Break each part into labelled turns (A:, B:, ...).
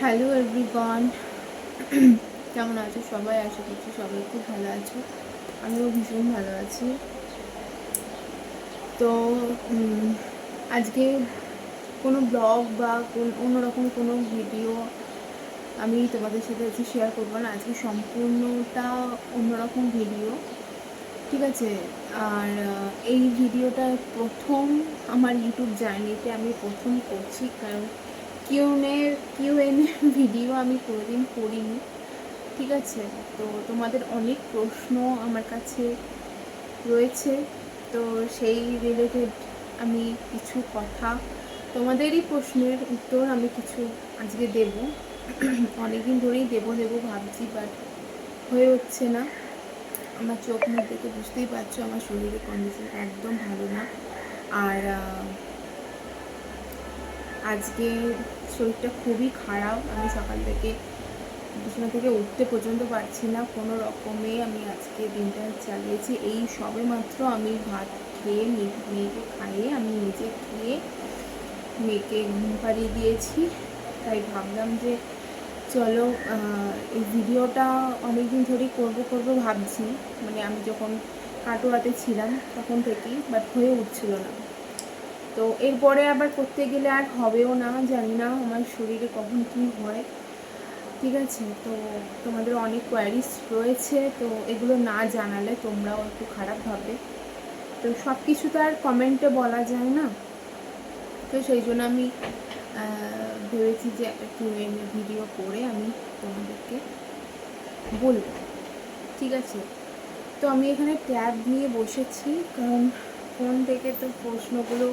A: Hello everyone কেমন আছো? সবাই আশা করছি সবাই খুব ভালো আছো। আমিও ভীষণ ভালো আছি। তো আজকে কোনো ব্লগ বা কোন অন্যরকম কোনো ভিডিও আমি তোমাদের সাথে আজকে শেয়ার করব না। আজকে সম্পূর্ণটা অন্যরকম ভিডিও। ঠিক আছে? আর এই ভিডিওটা প্রথম আমার ইউটিউব জার্নিতে আমি প্রথম করছি। কারণ কিউনের কিউএন ভিডিও আমি কোনোদিন করিনি, ঠিক আছে? তো তোমাদের অনেক প্রশ্ন আমার কাছে রয়েছে, তো সেই রিলেটেড আমি কিছু কথা, তোমাদেরই প্রশ্নের উত্তর আমি কিছু আজকে দেব। অনেকদিন ধরেই দেবো দেবো ভাবছি বাট হয়ে উঠছে না। আমার চোখ মুখ দেখে বুঝতেই পারছ, আমার শরীরের কন্ডিশন একদম ভালো না। আর আজকে শরীরটা খুবই খারাপ। আমি সকাল থেকে বিছানা থেকে উঠতে পর্যন্ত পারছি না। কোনো রকমে আমি আজকে দিনটা চালিয়েছি। এই সবে মাত্র আমি ভাত খেয়ে, মেয়ে- মেয়েকে খাইয়ে, আমি নিজে খেয়ে মেয়েকে ঘুম পাড়িয়ে দিয়েছি। তাই ভাবলাম যে চলো এই ভিডিওটা অনেকদিন ধরেই করব করব ভাবছি। মানে আমি যখন কাটোয়াতে ছিলাম তখন থেকেই বাট হয়ে উঠছিল না। তো এরপরে আবার করতে গেলে আর হবেও না, জানি না আমার শরীরে কখন কী হয়। ঠিক আছে, তো তোমাদের অনেক কোয়ারিজ রয়েছে, তো এগুলো না জানালে তোমরাও একটু খারাপ ভাবে তো সব কিছু তো আর কমেন্টে বলা যায় না। তো সেই জন্য আমি ভেবেছি যে একটা কিউএন ভিডিও করে আমি তোমাদেরকে বলব। ঠিক আছে, তো আমি এখানে ট্যাব নিয়ে বসেছি, কারণ ফোন থেকে তো প্রশ্নগুলো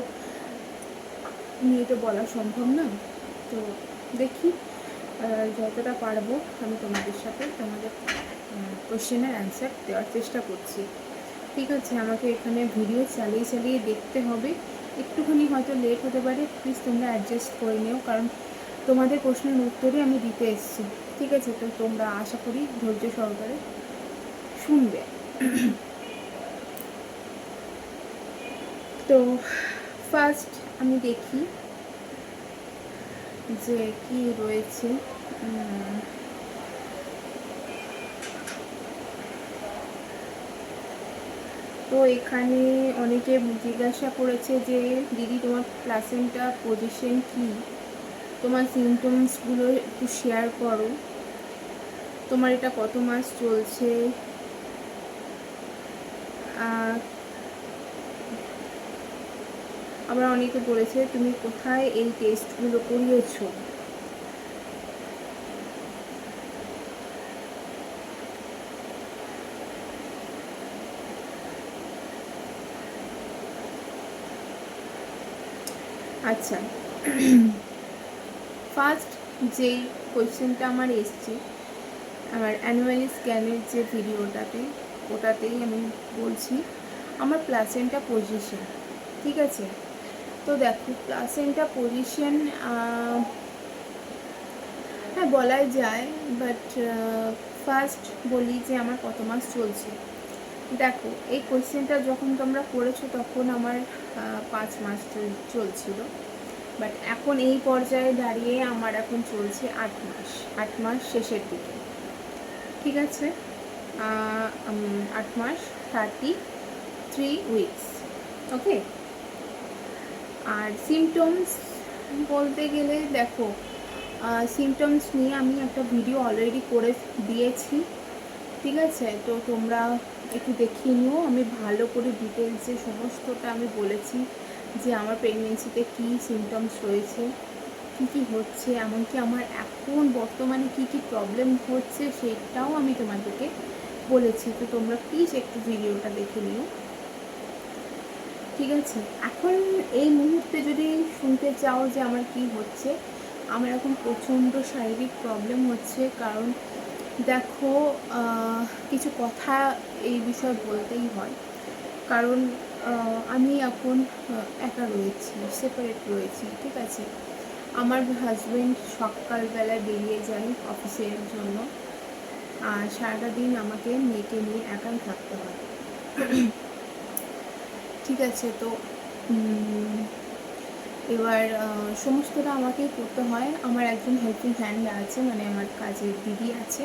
A: নিয়ে তো বলা সম্ভব না। তো দেখি যতটা পারব আমি তোমাদের সাথে তোমাদের কোশ্চেনের অ্যান্সার দেওয়ার চেষ্টা করছি। ঠিক আছে, আমাকে এখানে ভিডিও চালিয়ে চালিয়ে দেখতে হবে। একটুখানি হয়তো লেট হতে পারে প্লিজ তোমরা অ্যাডজাস্ট করে নিও, কারণ তোমাদের প্রশ্নের উত্তরই আমি দিতে এসেছি। ঠিক আছে, তো তোমরা আশা করি ধৈর্য সহকারে শুনবে। তো ফার্স্ট আমি দেখি যে কি রয়েছে। তো এখানে অনেকে জিজ্ঞাসা করেছে যে, দিদি, তোমার প্লাসেন্টা পজিশন কি? তোমার সিমটমসগুলো একটু শেয়ার করো। তোমার এটা কত মাস চলছে? আবার অনেকে বলেছে, তুমি কোথায় এই টেস্টগুলো করিয়েছো? আচ্ছা। ফার্স্ট যে কোয়েশ্চেনটা আমার এসছে, আমার অ্যানুয়ালি স্ক্যানের যে ভিডিওটাতে ওটাতেই আমি বলছি, আমার প্লাসেন্টা পজিশন ঠিক আছে? তো দেখো প্লাসেন্টা পজিশন হ্যাঁ বলাই যায় বাট ফার্স্ট বলি যে আমার কত মাস চলছে। দেখো, এই কোয়েশ্চেনটা যখন তোমরা করেছ তখন আমার পাঁচ মাস চল- চলছিল। বাট এখন এই পর্যায়ে দাঁড়িয়ে আমার এখন চলছে আট মাস আট মাস শেষের দিকে। ঠিক আছে? আট মাস থার্টি থ্রি উইকস ওকে আর সিমটমস বলতে গেলে দেখো সিমটমস নিয়ে আমি একটা ভিডিও অলরেডি করে দিয়েছি, ঠিক আছে? তো তোমরা একটু দেখিয়ে নিও। আমি ভালো করে ডিটেলসে সমস্তটা আমি বলেছি যে আমার প্রেগনেন্সিতে কী সিমটমস রয়েছে, কী কী হচ্ছে, এমনকি আমার এখন বর্তমানে কী কী প্রবলেম হচ্ছে, সেটাও আমি তোমাদেরকে বলেছি। তো তোমরা প্লিজ একটু ভিডিওটা দেখে নিও। ঠিক আছে? এখন এই মুহূর্তে যদি শুনতে চাও যে আমার কি হচ্ছে, আমার এখন প্রচণ্ড শারীরিক প্রবলেম হচ্ছে, কারণ দেখো কিছু কথা এই বিষয়ে বলতেই হয়। কারণ আমি এখন একা রয়েছি সেপারেট রয়েছি, ঠিক আছে? আমার হাজব্যান্ড সকালবেলায় বেরিয়ে যায় অফিসের জন্য। আর সারাটা দিন আমাকে মেয়েকে নিয়ে একাই থাকতে হয়। ঠিক আছে, তো এবার সমস্তটা আমাকেই করতে হয়। আমার একজন হেল্পিং হ্যান্ড আছে মানে আমার কাজের দিদি আছে।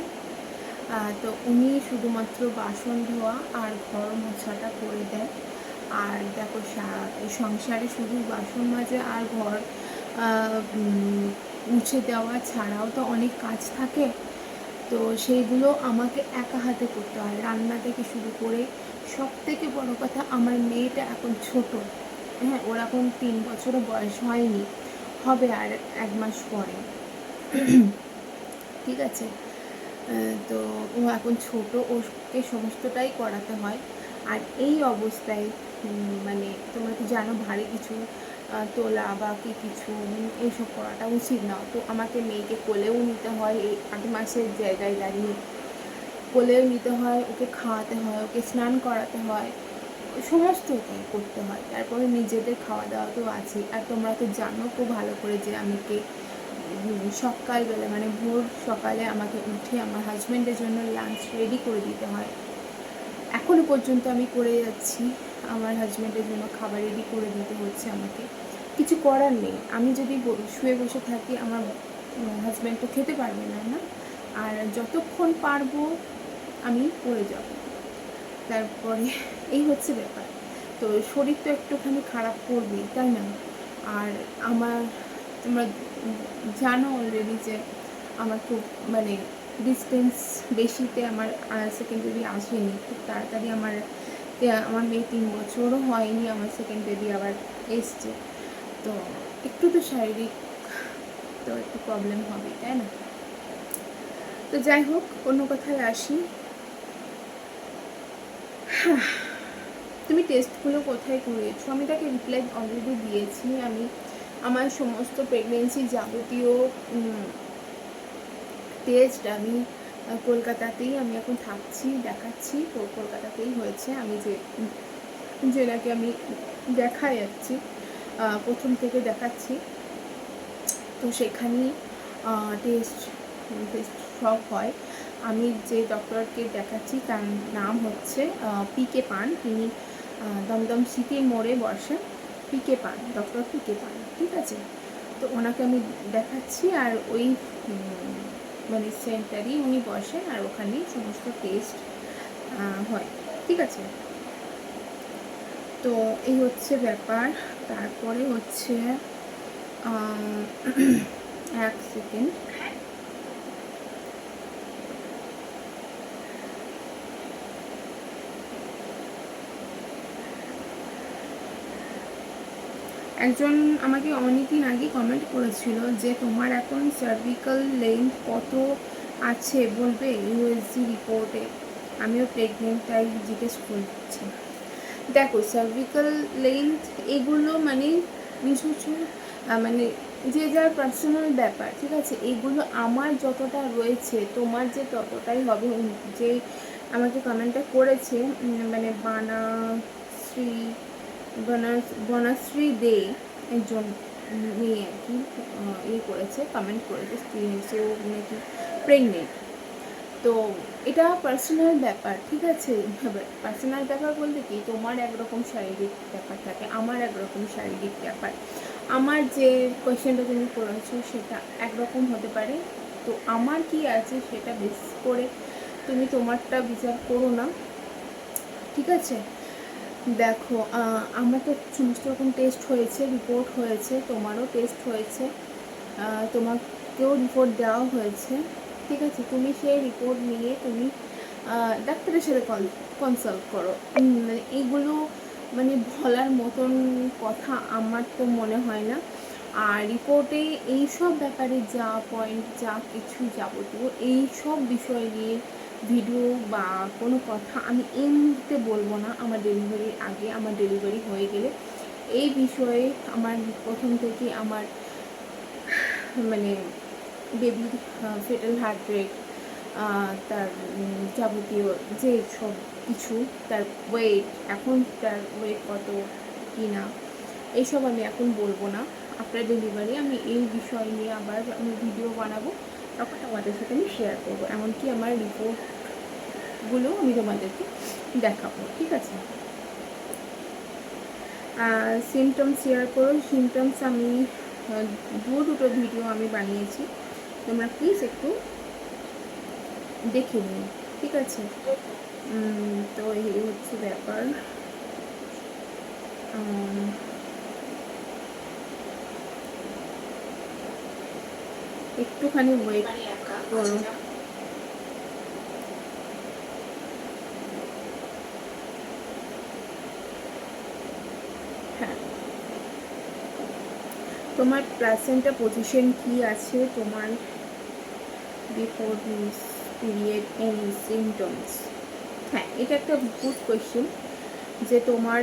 A: তো উনি শুধুমাত্র বাসন ধোয়া আর ঘর মোছাটা করে দেয় আর দেখো সংসারে শুধু বাসন মাজে আর ঘর মুছে দেওয়া ছাড়াও তো অনেক কাজ থাকে। তো সেইগুলো আমাকে একা হাতে করতে হয়। রান্না থেকে শুরু করে সব থেকে বড় কথা আমার মেয়েটা এখন ছোট। হ্যাঁ ওর এখন তিন বছরও বয়স হয়নি। হবে আর এক মাস পরে। ঠিক আছে? তো ও এখন ছোট, ওকে সমস্তটাই করাতে হয়। আর এই অবস্থায় মানে তোমরা তো জানো ভারী কিছু তোলা বা কি কিছু এইসব করাটা উচিত না। তো আমাকে মেয়েকে কোলেও নিতে হয়, এই আট মাসের জায়গায় দাঁড়িয়ে। কোলেও নিতে হয়, ওকে খাওয়াতে হয়, ওকে স্নান করাতে হয় সমস্তটাই করতে হয়। তারপরে নিজেদের খাওয়া দাওয়া তো আছেই। আর তোমরা তো জানো খুব ভালো করে যে আমাকে সকালবেলা মানে ভোর সকালে আমাকে উঠে আমার হাজব্যান্ডের জন্য লাঞ্চ রেডি করে দিতে হয়। এখনও পর্যন্ত আমি করে যাচ্ছি। আমার হাজব্যান্ডের জন্য খাবার রেডি করে দিতে হচ্ছে আমাকে। কিছু করার নেই। আমি যদি শুয়ে বসে থাকি, আমার হাজব্যান্ড তো খেতে পারবে না না? আর যতক্ষণ পারব আমি পড়ে যাব। তারপরে এই হচ্ছে ব্যাপার। তো শরীর তো একটুখানি খারাপ করবেই, তাই না? আর আমার, তোমরা জানো অলরেডি যে আমার খুব মানে ডিস্টেন্স বেশিতে আমার সেকেন্ড বেবি আসেনি। খুব তাড়াতাড়ি আমার আমার মেয়ে তিন বছরও হয়নি, আমার সেকেন্ড বেবি আবার এসছে। তো একটু তো শারীরিক তো একটু প্রবলেম হবে তাই না? তো যাই হোক, অন্য কথায় আসি। তুমি টেস্টগুলো কোথায় করিয়েছো আমি তাকে রিপ্লাই অলরেডি দিয়েছি। আমি আমার সমস্ত প্রেগনেন্সি যাবতীয় টেস্ট আমি কলকাতাতেই, আমি এখন থাকছি, দেখাচ্ছি তো কলকাতাতেই হয়েছে। আমি যে যেটাকে আমি দেখা যাচ্ছি প্রথম থেকে দেখাচ্ছি। তো সেখানেই টেস্ট টেস্ট সব হয়। আমি যে ডক্টরকে দেখাচ্ছি, তার নাম হচ্ছে পিকে পান। তিনি দমদম সিটি মোড়ে বসেন। পিকে পান, ডক্টর পিকে পান, ঠিক আছে? তো ওনাকে আমি দেখাচ্ছি আর ওই মানে সেন্টারই উনি বসেন আর ওখানেই সমস্ত টেস্ট হয়, ঠিক আছে? তো এই হচ্ছে ব্যাপার। তারপরে হচ্ছে এক সেকেন্ড। একজন আমাকে অনেকদিন আগে কমেন্ট করেছিল যে, তোমার এখন সার্ভিক্যাল লেন্থ কত আছে? বলবে ইউএসজি রিপোর্টে আমিও প্রেগনেন্ট তাই জিজ্ঞেস করছি। দেখো সার্ভিক্যাল লেন্থ এগুলো মানে কিছু মানে যে যার পার্সোনাল ব্যাপার, ঠিক আছে? এগুলো আমার যতটা রয়েছে, তোমার যে ততটাই হবে যে আমাকে কমেন্টটা করেছে মানে বানাশ্রী বনাস বনশ্রী দে একজন মেয়ে আর কি ইয়ে করেছে কমেন্ট করেছে স্ক্রিনে সেও নাকি প্রেগনেন্ট তো এটা পার্সোনাল ব্যাপার, ঠিক আছে? পার্সোনাল ব্যাপার বলতে কি, তোমার একরকম শারীরিক ব্যাপার থাকে, আমার একরকম শারীরিক ব্যাপার। আমার যে কোয়েশ্চেনটা তুমি করেছ, সেটা একরকম হতে পারে। তো আমার কি আছে, সেটা বেশ করে তুমি তোমারটা বিচার করো না। ঠিক আছে? দেখো আমার তো সমস্ত রকম টেস্ট হয়েছে রিপোর্ট হয়েছে, তোমারও টেস্ট হয়েছে তোমাকেও রিপোর্ট দেওয়া হয়েছে, ঠিক আছে? তুমি সেই রিপোর্ট নিয়ে তুমি ডাক্তারের সাথে কনসাল্ট করো। মানে এইগুলো মানে বলার মতন কথা আমার তো মনে হয় না। আর রিপোর্টে এই সব ব্যাপারে যা পয়েন্ট যা কিছু যাবতীয় এই সব বিষয় নিয়ে ভিডিও বা কোনো কথা আমি এই মুহূর্তে বলব না, আমার ডেলিভারির আগে আমার ডেলিভারি হয়ে গেলে। এই বিষয়ে আমার প্রথম থেকে আমার মানে বেবির ফেটাল হার্ট রেট তার যাবতীয় যে সব কিছু, তার ওয়েট এখন তার ওয়েট কত কি না এইসব আমি এখন বলব না। আফটার ডেলিভারি আমি এই বিষয় নিয়ে আবার আমি ভিডিও বানাবো। তখন তোমাদের সাথে আমি শেয়ার করব। এমনকি আমার রিপোর্টগুলো আমি তোমাদেরকে দেখাবো, ঠিক আছে? সিমটমস শেয়ার করো। সিমটমস আমি দু দুটো ভিডিও আমি বানিয়েছি। তোমরা প্লিজ একটু দেখে নিও, ঠিক আছে? তো এই হচ্ছে ব্যাপার। একটুখানি ওয়েট করো। হ্যাঁ। তোমার প্লাসেন্টা পজিশন কি আছে? তোমার before this period any symptoms হ্যাঁ এটা একটা গুড কোয়েশ্চেন যে তোমার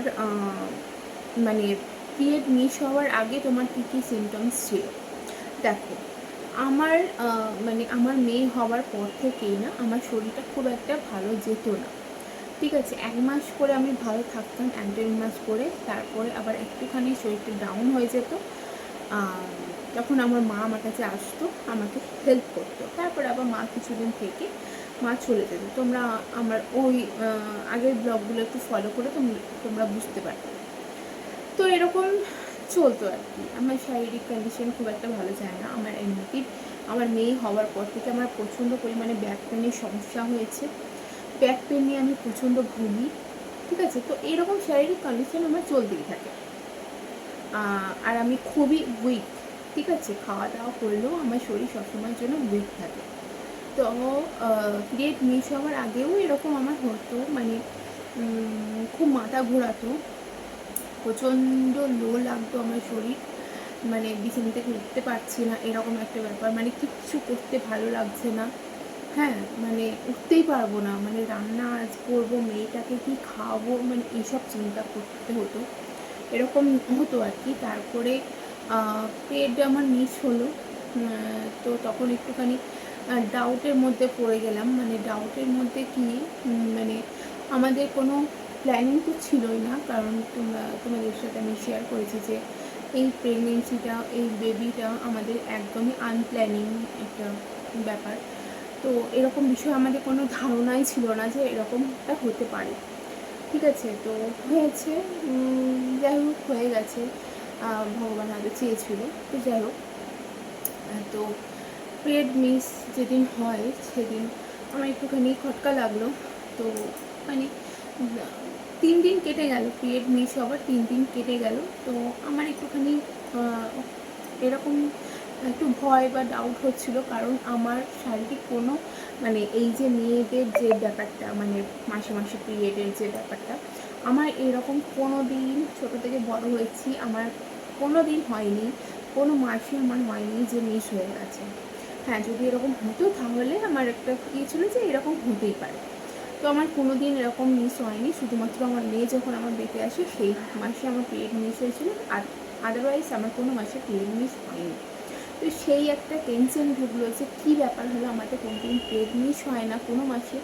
A: মানে পিরিয়ড মিস হওয়ার আগে তোমার কী কী সিমটমস ছিল? দেখো আমার মানে আমার মেয়ে হওয়ার পর থেকেই না আমার শরীরটা খুব একটা ভালো যেত না। ঠিক আছে, এক মাস করে আমি ভালো থাকতাম, এক দেড় মাস করে। তারপরে আবার একটুখানি শরীরটা ডাউন হয়ে যেত। তখন আমার মা আমার কাছে আসতো, আমাকে হেল্প করতো। তারপরে আবার মা কিছুদিন থেকে মা চলে যেত। তোমরা আমার ওই আগের ব্লগগুলো একটু ফলো করে তোমরা বুঝতে পারবে। তো এরকম চলতো আর কি। আমার শারীরিক কন্ডিশন খুব একটা ভালো যায় না। আমার এমনিতেই আমার মেয়ে হওয়ার পর থেকে আমার প্রচণ্ড পরিমাণে ব্যাক পেনের সমস্যা হয়েছে। ব্যাক পেন নিয়ে আমি প্রচণ্ড ভুগি, ঠিক আছে? তো এরকম শারীরিক কন্ডিশন আমার চলতেই থাকে। আর আমি খুবই উইক ঠিক আছে? খাওয়া দাওয়া করলেও আমার শরীর সবসময়ের জন্য উইক থাকে। তো পিরিয়ড মিস হওয়ার আগেও এরকম আমার হতো। মানে খুব মাথা ঘোরাতো। প্রচণ্ড লো লাগতো আমার শরীর। মানে বিছানা থেকে উঠতে পারছি না, এরকম একটা ব্যাপার। মানে কিচ্ছু করতে ভালো লাগছে না। হ্যাঁ মানে উঠতেই পারব না। মানে রান্না আজ করব, মেয়েটাকে কি খাওয়াবো? মানে এইসব চিন্তা করতে হতো। এরকম হতো আর কি। তারপরে পেট আমার মিস হলো তো তখন একটুখানি ডাউটের মধ্যে পড়ে গেলাম। মানে ডাউটের মধ্যে কি? মানে আমাদের কোনো প্ল্যানিং তো ছিলই না, কারণ তোমরা, তোমাদের সাথে আমি শেয়ার করেছি যে এই প্রেগনেন্সিটা এই বেবিটা আমাদের একদমই আনপ্ল্যানিং একটা ব্যাপার। তো এরকম বিষয়ে আমাদের কোনো ধারণাই ছিল না যে এরকমটা হতে পারে। ঠিক আছে, তো হয়েছে যাই হোক, হয়ে গেছে। ভগবান হয়তো চেয়েছিল, তো যাই হোক। তো পিরিয়ড মিস যেদিন হয়, সেদিন আমার একটুখানি খটকা লাগল। তো মানে তিন দিন কেটে গেল পিরিয়ড মিস হওয়ার তিন দিন কেটে গেল। তো আমার একটুখানি এরকম একটু ভয় বা ডাউট হচ্ছিল কারণ আমার শারীরিক কোনো মানে এই যে মেয়েদের যে ব্যাপারটা মানে মাসে মাসে পিরিয়ডের যে ব্যাপারটা, আমার এরকম কোনো দিন ছোটো থেকে বড় হয়েছি, আমার কোনো দিন হয়নি, কোনো মাসে আমার হয়নি যে মিস হয়ে গেছে। হ্যাঁ যদি এরকম হতো তাহলে আমার একটা ইয়ে ছিল যে এরকম হতেই পারে। তো আমার কোনো দিন এরকম মিস হয়নি। শুধুমাত্র আমার মেয়ে যখন আমার বেঁচে আসে, সেই মাসে আমার পিরিয়ড মিস হয়েছিল। আর আদারওয়াইজ আমার কোনো মাসে পিরিয়ড মিস হয়নি। তো সেই একটা টেনশন ঢুকলো যে কী ব্যাপার হলো? আমাদের কোনো দিন পিরিয়ড মিস হয় না কোনো মাসে।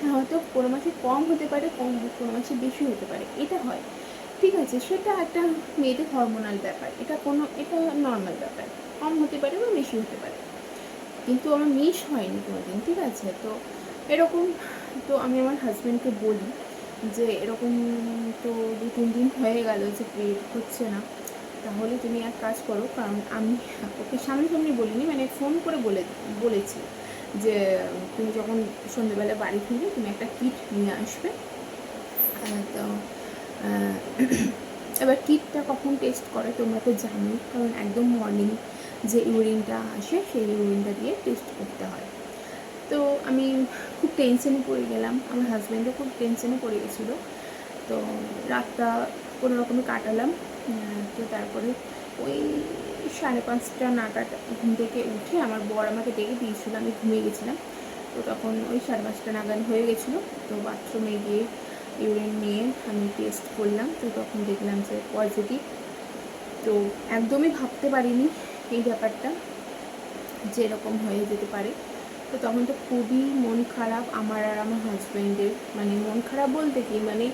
A: হ্যাঁ হয়তো কোনো মাসে কম হতে পারে, কম কোনো মাসে বেশি হতে পারে। এটা হয়। ঠিক আছে, সেটা একটা মেয়েদের হরমোনাল ব্যাপার। এটা কোনো, এটা নর্মাল ব্যাপার। কম হতে পারে বা বেশি হতে পারে। কিন্তু আমার মিস হয়নি কোনো দিন ঠিক আছে? তো এরকম তো আমি আমার হাজব্যান্ডকে বলি যে, এরকম তো দু, তিন দিন হয়ে গেল যে পেট হচ্ছে না, তাহলে তুমি এক কাজ করো, কারণ আমি ওকে সামনাসামনি বলিনি মানে ফোন করে বলে, বলেছি যে, তুমি যখন সন্ধ্যেবেলা বাড়ি ফিরবে, তুমি একটা কিট নিয়ে আসবে। তো এবার কিটটা কখন টেস্ট করে তোমরা তো জানো কারণ একদম মর্নিং যে ইউরিনটা আসে, সেই ইউরিনটা দিয়ে টেস্ট করতে হয়। তো আমি খুব টেনশনে পড়ে গেলাম। আমার হাজব্যান্ডও খুব টেনশনে পড়ে গেছিল। তো রাতটা কোনো রকমে কাটালাম। তো তারপরে ওই সাড়ে পাঁচটা নাগাদ ঘুম থেকে উঠে আমার বর আমাকে ডেকে দিয়েছিল। আমি ঘুমিয়ে গেছিলাম। তো তখন ওই সাড়ে পাঁচটা নাগাদ হয়ে গেছিল। তো বাথরুমে গিয়ে ইউরিন নিয়ে আমি টেস্ট করলাম। তো তখন দেখলাম যে পজিটিভ তো একদমই ভাবতে পারিনি এই ব্যাপারটা যেরকম হয়ে যেতে পারে। তো তখন তো খুবই মন খারাপ আমার আর আমার হাজব্যান্ডের মানে মন খারাপ বলতে কি? মানে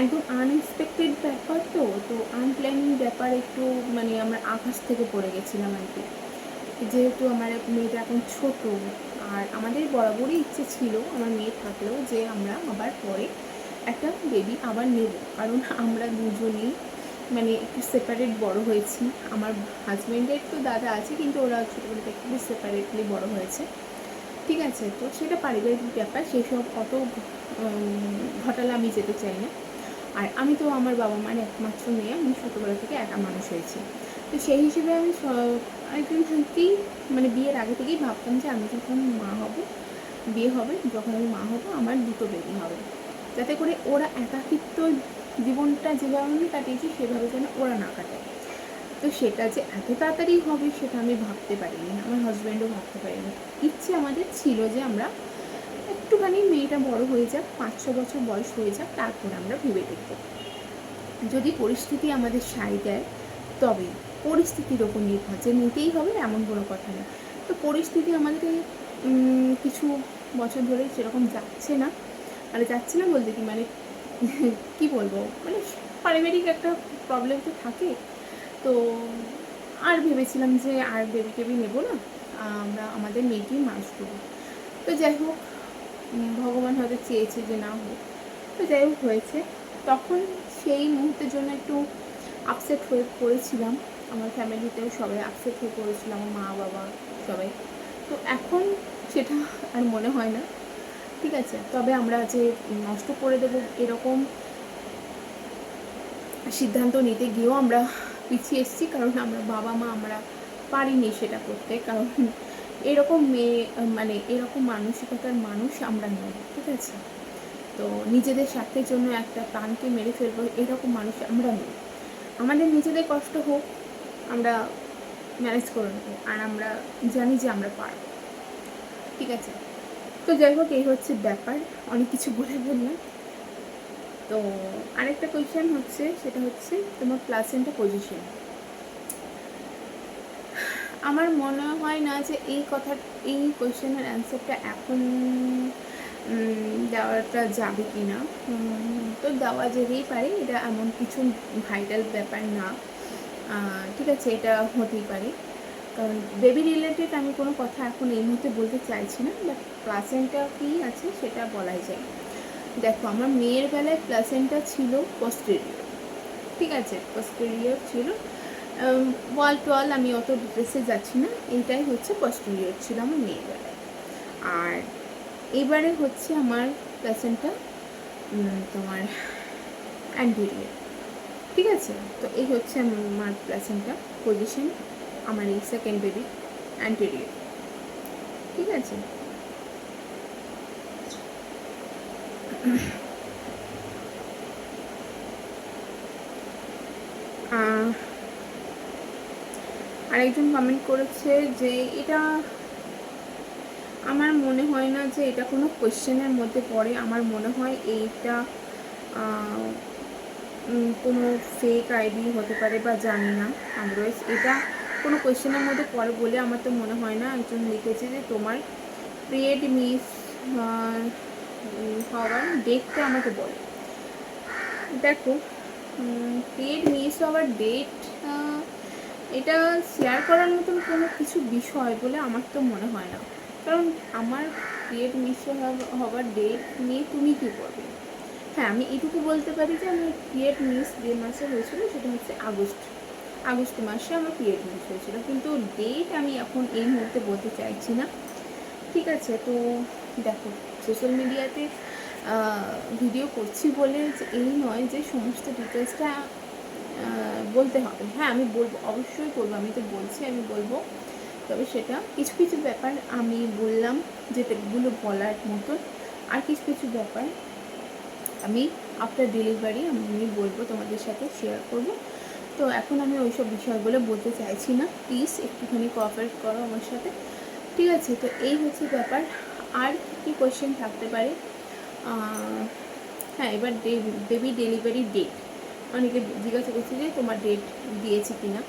A: একদম আনএক্সপেক্টেড ব্যাপার তো। তো আনপ্ল্যানিং ব্যাপার একটু মানে আমার আকাশ থেকে পড়ে গেছিলাম আর কি। যেহেতু আমার মেয়েটা এখন ছোট আর আমাদের বরাবরই ইচ্ছে ছিল, আমার মেয়ে থাকলেও যে আমরা আবার পরে একটা বেবি আবার নেব। কারণ আমরা দুজনেই মানে একটু সেপারেট বড় হয়েছি। আমার হাজব্যান্ডের তো দাদা আছে, কিন্তু ওরা ছোটোবেলা থেকে একটু সেপারেটলি বড় হয়েছে। ঠিক আছে, তো সেটা পারিবারিক ব্যাপার, সেসব অত ঘটালে আমি যেতে চাই না। আর আমি তো আমার বাবা মার একমাত্র মেয়ে, আমি ছোটোবেলা থেকে একা মানুষ হয়েছি। তো সেই হিসেবে আমি একজন থাকতেই মানে বিয়ের আগে থেকেই ভাবতাম যে আমি যখন মা হব, বিয়ে হবে, যখন আমি মা হব, আমার দুটো বেবি হবে। যাতে করে ওরা একাকিত্ব জীবনটা যেভাবে আমি কাটিয়েছি, সেভাবে যেন ওরা না কাটায়। তো সেটা যে এত তাড়াতাড়ি হবে সেটা আমি ভাবতে পারিনি আমার হাজব্যান্ডও ভাবতে পারিনি। ইচ্ছে আমাদের ছিল যে আমরা একটুখানি মেয়েটা বড় হয়ে যাক পাঁচ ছ বছর বয়স হয়ে যাক তারপর আমরা ভেবে দেখব। যদি পরিস্থিতি আমাদের সাই দেয় তবে পরিস্থিতির ওপর নির্ভর যে নিতেই হবে এমন কোনো কথা নেই। তো পরিস্থিতি আমাদের উম, কিছু বছর ধরে সেরকম যাচ্ছে না। মানে যাচ্ছে না বলতে কি? মানে কি বলব? মানে পারিবারিক একটা প্রবলেম তো থাকে। তো আর ভেবেছিলাম যে আর বেবি টেবি নেব না, আমরা আমাদের মেয়েকেই মানুষ করব তো যাই হোক ভগবান হয়তো চেয়েছে যে না হোক। তো যাই হোক, হয়েছে। তখন সেই মুহূর্তের জন্য একটু আপসেট হয়ে পড়েছিলাম। আমার ফ্যামিলিতেও সবাই আপসেট হয়ে পড়েছিল, আমার মা, বাবা সবাই। তো এখন সেটা আর মনে হয় না। ঠিক আছে, তবে আমরা যে নষ্ট করে দেবো এরকম সিদ্ধান্ত নিতে গিয়েও আমরা পিছিয়ে এসেছি, কারণ আমরা বাবা মা আমরা পারিনি সেটা করতে, কারণ এরকম মেয়ে মানে এরকম মানসিকতার মানুষ আমরা নই, ঠিক আছে? তো নিজেদের স্বার্থের জন্য একটা প্রাণকে মেরে ফেলব, এরকম মানুষ আমরা নই। আমাদের নিজেদের কষ্ট হোক, আমরা ম্যানেজ করে নেব, আর আমরা জানি যে আমরা পারব, ঠিক আছে? তো যাই হোক, এই হচ্ছে ব্যাপার, অনেক কিছু বলে বললাম তো আরেকটা কোয়েশ্চেন হচ্ছে, সেটা হচ্ছে তোমার প্লাসেন্টা পজিশন আমার মনে হয় না যে এই কথা, এই কোয়েশ্চেনের অ্যান্সারটা এখন দেওয়াটা যাবে কি না তো দেওয়া যেতেই পারে, এটা এমন কিছু ভাইটাল ব্যাপার না। ঠিক আছে, এটা হতেই পারে। কারণ বেবি রিলেটেড আমি কোনো কথা এখন এই মুহূর্তে বলতে চাইছি না বাট প্লাসেন্টা কী আছে সেটা বলাই যায়। দেখো, আমার মেয়ের বেলায় প্লাসেন্টা ছিল পস্টেরিয়র ঠিক আছে? পস্টেরিয়র ছিল। ওয়াল টোয়াল আমি অত ডিটেলসে যাচ্ছি না এইটাই হচ্ছে পস্টেরিয়র ছিল আমার মেয়ের বেলায়। আর এবারে হচ্ছে আমার প্লাসেন্টা তোমার অ্যান্টেরিয়র ঠিক আছে? তো এই হচ্ছে আমার প্লাসেন্টা পজিশন আমার এই সেকেন্ড বেবি অ্যান্টেরিয়র ঠিক আছে? আরেকজন কমেন্ট করেছে যে এটা আমার মনে হয় না যে এটা কোনো কোয়েশ্চেনের মধ্যে পড়ে। আমার মনে হয় এইটা কোনো ফেক আইডি হতে পারে বা জানি না। আদারওয়াইজ এটা কোনো কোয়েশ্চেনের মধ্যে পড়ে বলে আমার তো মনে হয় না। একজন লিখেছে যে তোমার পিরিয়ড মিস হওয়ার ডেটটা আমাকে বলো। দেখো পিরিয়ড মিস হওয়ার ডেট এটা শেয়ার করার মতন কোনো কিছু বিষয় বলে আমার তো মনে হয় না। কারণ আমার পিরিয়ড মিস হওয়ার ডেট নিয়ে তুমি কী করবে? হ্যাঁ আমি এটুকু বলতে পারি যে আমার পিরিয়ড মিস যে মাসে হয়েছিল সেটা হচ্ছে আগস্ট। আগস্ট মাসে আমার পিরিয়ড মিস হয়েছিল। কিন্তু ডেট আমি এখন এই মুহূর্তে বলতে চাইছি না। ঠিক আছে, তো দেখো সোশ্যাল মিডিয়াতে ভিডিও করছি বলে এই নয় যে সমস্ত ডিটেলসটা বলতে হবে। হ্যাঁ আমি বলব, অবশ্যই বলব, আমি তো বলছি, আমি বলব। তবে সেটা কিছু কিছু ব্যাপার আমি বললাম যেটাগুলো বলার মতন। আর কিছু কিছু ব্যাপার আমি আফটার ডেলিভারি আমি বলব, তোমাদের সাথে শেয়ার করব। তো এখন আমি ওইসব বিষয়গুলো বলতে চাইছি না। প্লিজ একটুখানি কোঅপারেট করো আমার সাথে। ঠিক আছে, তো এই হচ্ছে ব্যাপার। আর কি কোয়েশ্চেন থাকতে পারে? হ্যাঁ এবার বেবি ডেলিভারি ডেট অনেকে জিজ্ঞাসা করছে যে তোমার ডেট দিয়েছে কি না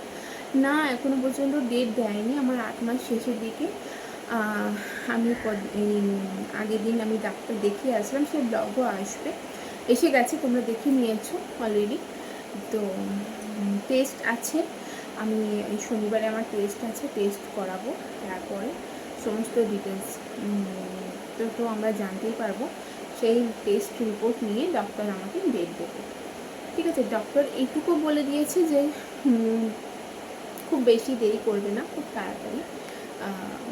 A: না এখনও পর্যন্ত ডেট দেয়নি, আমার আট মাস শেষের দিকে। আমি আগের দিন আমি ডাক্তার দেখিয়ে আসলাম, সে ব্লগও আসবে। এসে গেছে, তোমরা দেখে নিয়েছো অলরেডি তো টেস্ট আছে। আমি এই শনিবারে আমার টেস্ট আছে টেস্ট করাবো তারপরে সমস্ত ডিটেলস তো তো আমরা জানতেই পারব। সেই টেস্ট রিপোর্ট নিয়ে ডক্টর আমাকে ডেট দেবে। ঠিক আছে ডক্টর এইটুকু বলে দিয়েছে যে খুব বেশি দেরি করবে না, খুব তাড়াতাড়ি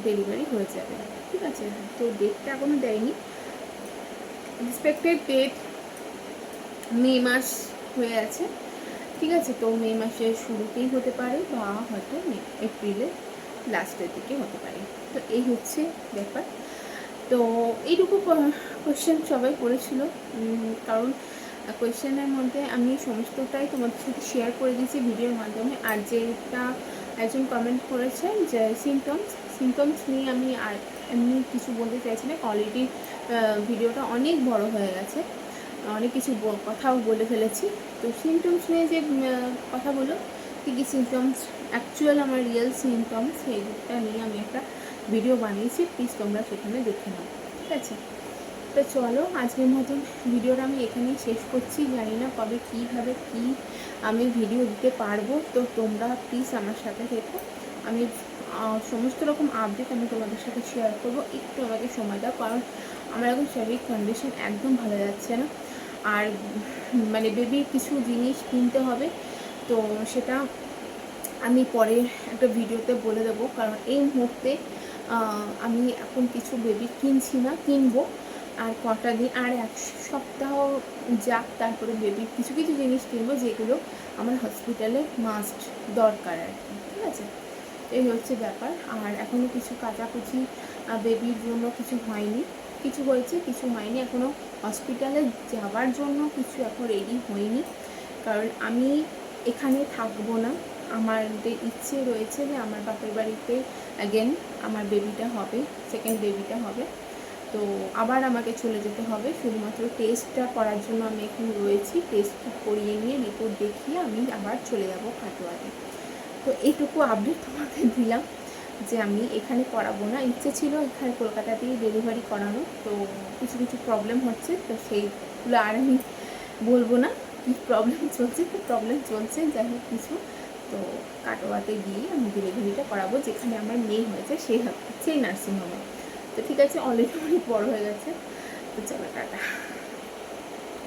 A: ডেলিভারি হয়ে যাবে। ঠিক আছে, তো ডেটটা এখনও দেয়নি। এক্সপেক্টেড ডেট মে মাস হয়ে আছে। ঠিক আছে, তো মে মাসের শুরুতেই হতে পারে বা হয়তো মে, এপ্রিলের লাস্টের দিকে হতে পারে। তো এই হচ্ছে ব্যাপার। তো এইটুকু কোয়েশ্চেন সবাই করেছিল। কারণ কোয়েশ্চেনের মধ্যে আমি সমস্তটাই তোমাদের সাথে শেয়ার করে দিয়েছি ভিডিওর মাধ্যমে। আর যেটা একজন কমেন্ট করেছেন যে সিমটমস সিমটমস নিয়ে আমি আর এমনি কিছু বলতে চাইছি না। অলরেডি ভিডিওটা অনেক বড় হয়ে গেছে। অনেক কিছু কথাও বলে ফেলেছি। তো সিমটমস নিয়ে যে কথা বলো কী কী সিমটমস অ্যাকচুয়াল আমার রিয়েল সিমটমস সেইটা নিয়ে আমি একটা ভিডিও বানিয়েছি প্লিজ তোমরা সেখানে দেখে নাও, ঠিক আছে? তো চলো, আজকের মতন ভিডিওটা আমি এখানেই শেষ করছি। জানি না কবে কীভাবে কী আমি ভিডিও দিতে পারব, তো তোমরা প্লিজ আমার সাথে থেকো। আমি সমস্ত রকম আপডেট আমি তোমাদের সাথে শেয়ার করব। একটু আমাকে সময় দাও, কারণ আমার এখন শারীরিক কন্ডিশন একদম ভালো যাচ্ছে না। আর মানে বেবির কিছু জিনিস কিনতে হবে, তো সেটা আমি পরে একটা ভিডিওতে বলে দেবো। কারণ এই মুহূর্তে আমি এখন কিছু বেবি কিনছি না, কিনবো। আর কটা দিন, আর এক সপ্তাহ যাক, তারপরে বেবির কিছু কিছু জিনিস কিনবো, যেগুলো আমার হসপিটালে মাস্ট দরকার আর কি, ঠিক আছে? এই হচ্ছে ব্যাপার। আর এখনও কিছু কাচাকুচি বেবির জন্য কিছু হয়নি। কিছু হয়েছে, কিছু হয়নি। এখনও হসপিটালে যাওয়ার জন্য কিছু এখন রেডি হয়নি। কারণ আমি এখানে থাকব না। আমার যে ইচ্ছে রয়েছে যে আমার বাপের বাড়িতে অ্যাগেন আমার বেবিটা হবে সেকেন্ড বেবিটা হবে। তো আবার আমাকে চলে যেতে হবে। শুধুমাত্র টেস্টটা করার জন্য আমি এখন রয়েছি। টেস্টটা করিয়ে নিয়ে রিপোর্ট দেখিয়ে আমি আবার চলে যাব কাটোয়াতে তো এইটুকু আপডেট তোমাকে দিলাম যে আমি এখানে করাবো না। ইচ্ছে ছিল এখানে কলকাতাতেই ডেলিভারি করানো। তো কিছু কিছু প্রবলেম হচ্ছে। তো সেইগুলো আর আমি বলব না। কী প্রবলেম চলছে? কি প্রবলেম চলছে। যাই হোক কিছু। তো কাটোয়াতে গিয়ে আমি ডেলিভারিটা করাবো, যেখানে আমার মেয়ে হয়েছে সেই সেই নার্সিংহোমে। তো ঠিক আছে অলরেডি অনেক বড়ো হয়ে গেছে। তো চলো, টাটা।